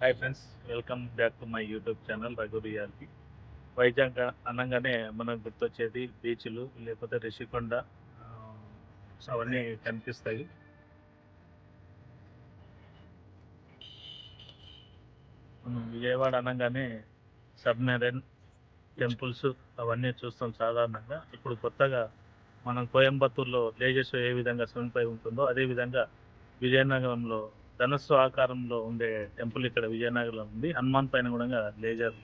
Hi friends welcome back to my YouTube channel Raghu reality Vizag అనగానే మనకు గుర్తొచ్చేది బీచ్లు లేకపోతే రిషికొండ అవన్నీ కనిపిస్తాయి. మనం విజయవాడ అనగానే సబ్మెరైన్ టెంపుల్స్ అవన్నీ చూస్తాం సాధారణంగా. ఇప్పుడు కొత్తగా మనం కోయంబత్తూరులో లేజెస్ ఏ విధంగా స్విమ్ పై ఉంటుందో అదే విధంగా విజయనగరంలో ధనుస్సు ఆకారంలో ఉండే టెంపుల్ ఇక్కడ విజయనగరంలో ఉంది. హనుమాన్ పైన కూడా లేజర్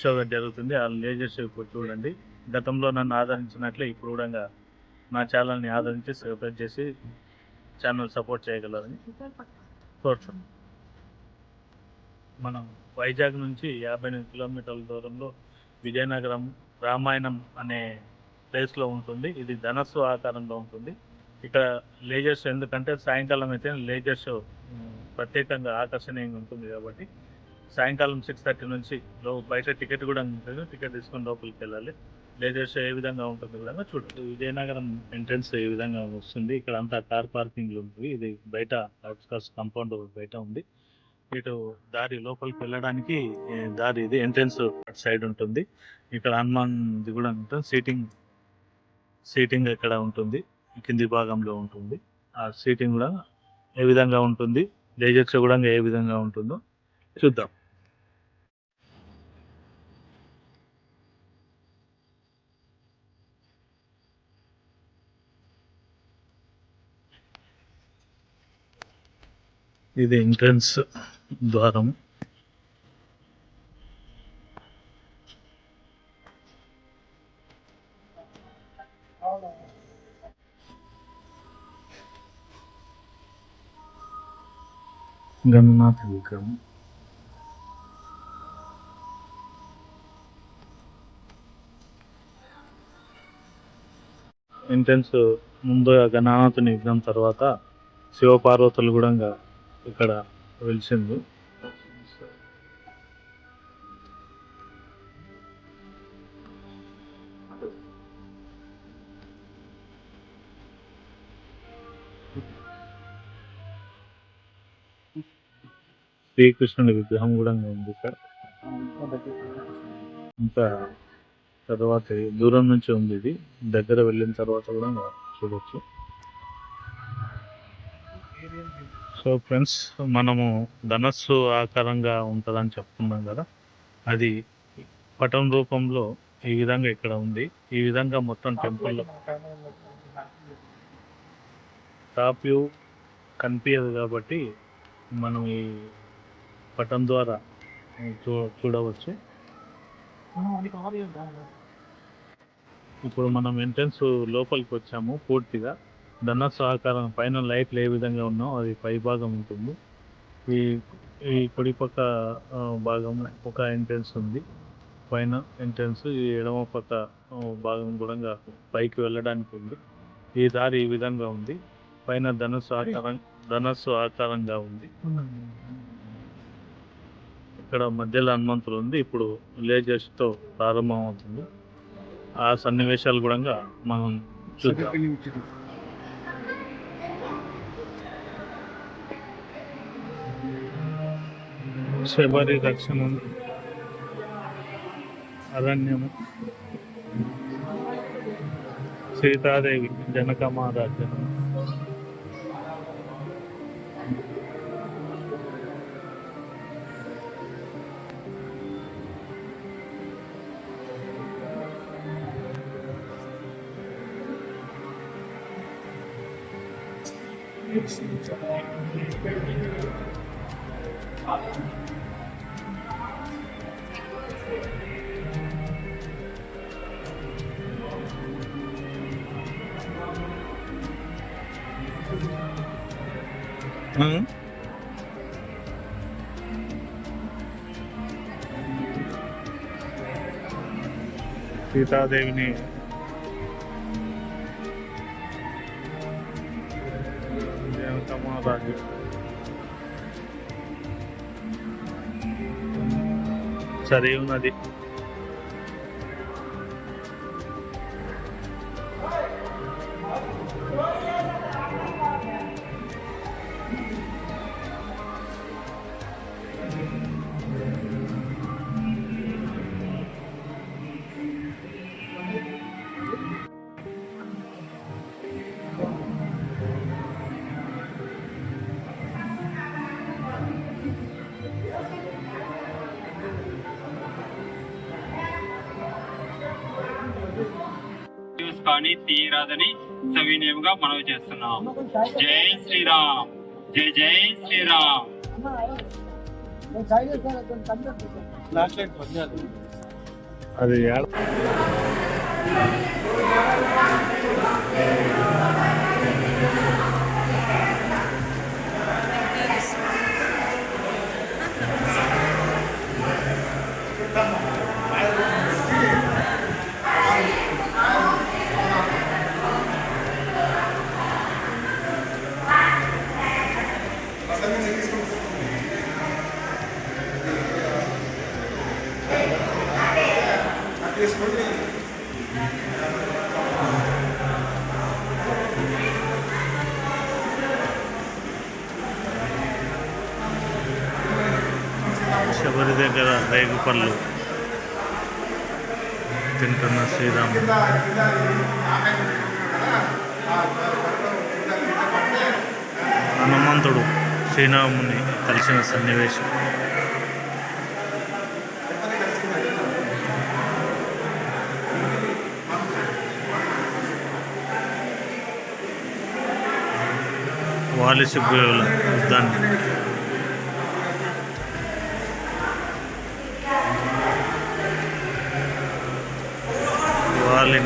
షో జరుగుతుంది. ఆ లేజర్ షో ఇప్పుడు చూడండి. గతంలో నన్ను ఆదరించినట్లే ఇప్పుడు కూడా నా ఛానల్ని ఆదరించి సబ్స్క్రైబ్ చేసి ఛానల్ సపోర్ట్ చేయగలరని కోరుతున్నాను మనం వైజాగ్ నుంచి యాభై ఎనిమిది కిలోమీటర్ల దూరంలో విజయనగరం రామాయణం అనే ప్లేస్లో ఉంటుంది. ఇది ధనస్సు ఆకారంలో ఉంటుంది. ఇక్కడ లేజర్స్ ఎందుకంటే సాయంకాలం అయితే లేజర్స్ ప్రత్యేకంగా ఆకర్షణీయంగా ఉంటుంది కాబట్టి సాయంకాలం సిక్స్ థర్టీ నుంచి లో బయట టికెట్ కూడా ఉంటుంది. టికెట్ తీసుకొని లోపలికి వెళ్ళాలి. లేజర్స్ ఏ విధంగా ఉంటుంది విధంగా చూడండి. విజయనగరం ఎంట్రన్స్ ఏ విధంగా వస్తుంది. ఇక్కడ అంతా కార్ పార్కింగ్లు ఉంటుంది ఇది బయట అవుట్స్కర్స్ కాంపౌండ్ బయట ఉంది. ఇటు దారి లోపలికి వెళ్ళడానికి దారి ఇది ఎంట్రన్స్ సైడ్ ఉంటుంది. ఇక్కడ హనుమాన్ది కూడా ఉంటుంది. సీటింగ్ సీటింగ్ ఇక్కడ ఉంటుంది. కింది భాగంలో ఉంటుంది. ఆ సీటింగ్ కూడా ఏ విధంగా ఉంటుంది? లేజర్ కూడా ఏ విధంగా ఉంటుందో చూద్దాం. ఇది ఎంట్రన్స్ ద్వారం. గణనాథ విగ్రహం ఎంట్రన్స్ ముందు గణనాథుని విగ్రహం తర్వాత శివపార్వతులు కూడా ఇక్కడ వెలిసింది. శ్రీకృష్ణుడి విగ్రహం కూడా ఉంది ఇక్కడ ఇంకా తర్వాత దూరం నుంచి ఉంది ఇది. దగ్గర వెళ్ళిన తర్వాత కూడా చూడొచ్చు. సో ఫ్రెండ్స్ మనము ధనస్సు ఆకారంగా ఉంటుందని చెప్పుకున్నాం కదా. అది పటం రూపంలో ఈ విధంగా ఇక్కడ ఉంది. ఈ విధంగా మొత్తం టెంపుల్లో టాప్ వ్యూ కనిపించదు కాబట్టి మనం ఈ పటం ద్వారా చూ చూడవచ్చు. ఇప్పుడు మనం ఎంట్రన్స్ లోపలికి వచ్చాము పూర్తిగా. ధనస్సు ఆకారం పైన లైట్లు ఏ విధంగా ఉన్నాయో అది పై భాగం ఉంటుంది. ఈ ఈ కుడి పక్క భాగం ఒక ఎంట్రన్స్ ఉంది. పైన ఎంట్రన్స్ ఈ ఎడమ పక్క భాగం కూడా పైకి వెళ్ళడానికి ఉంది. ఈ దారి ఈ విధంగా ఉంది. పైన ధనస్సు ఆకారం ధనస్సు ఆకారంగా ఉంది. ఇక్కడ మధ్యలో హనుమంతుడు ఉంది. ఇప్పుడు లేజర్స్తో ప్రారంభం అవుతుంది ఆ సన్నివేశాలు కూడా మనం చూద్దాం. శబరి రక్షణ అరణ్యము సీతాదేవి జనకమారాజ్యం ఆ? సీతాదేవిని ഭാഗ്യം സരയൂ നദി. కానీ తీయరాదని సవినయంగా మనవి చేస్తున్నాం. జై శ్రీరామ్. జై జై శ్రీరామ్. అది ఏడ- దగ్గర రేగు పళ్ళు. తింటున్న శ్రీరాముడు. హనుమంతుడు శ్రీరాముని కలిసిన సన్నివేశం. వాలి సుగ్రీవుల యుద్ధాన్ని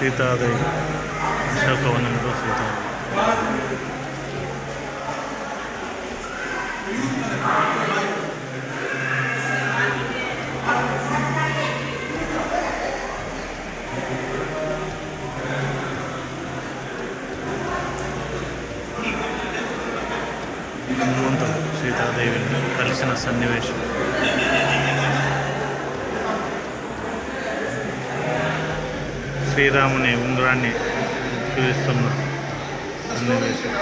సీతాదేవి అశోకవనంలో సీతాదేవి హనుమంతుడు సీతాదేవిని కలిసిన సన్నివేశం శ్రీరాముని ఉంగరాన్ని చూపిస్తున్న సన్నివేశం.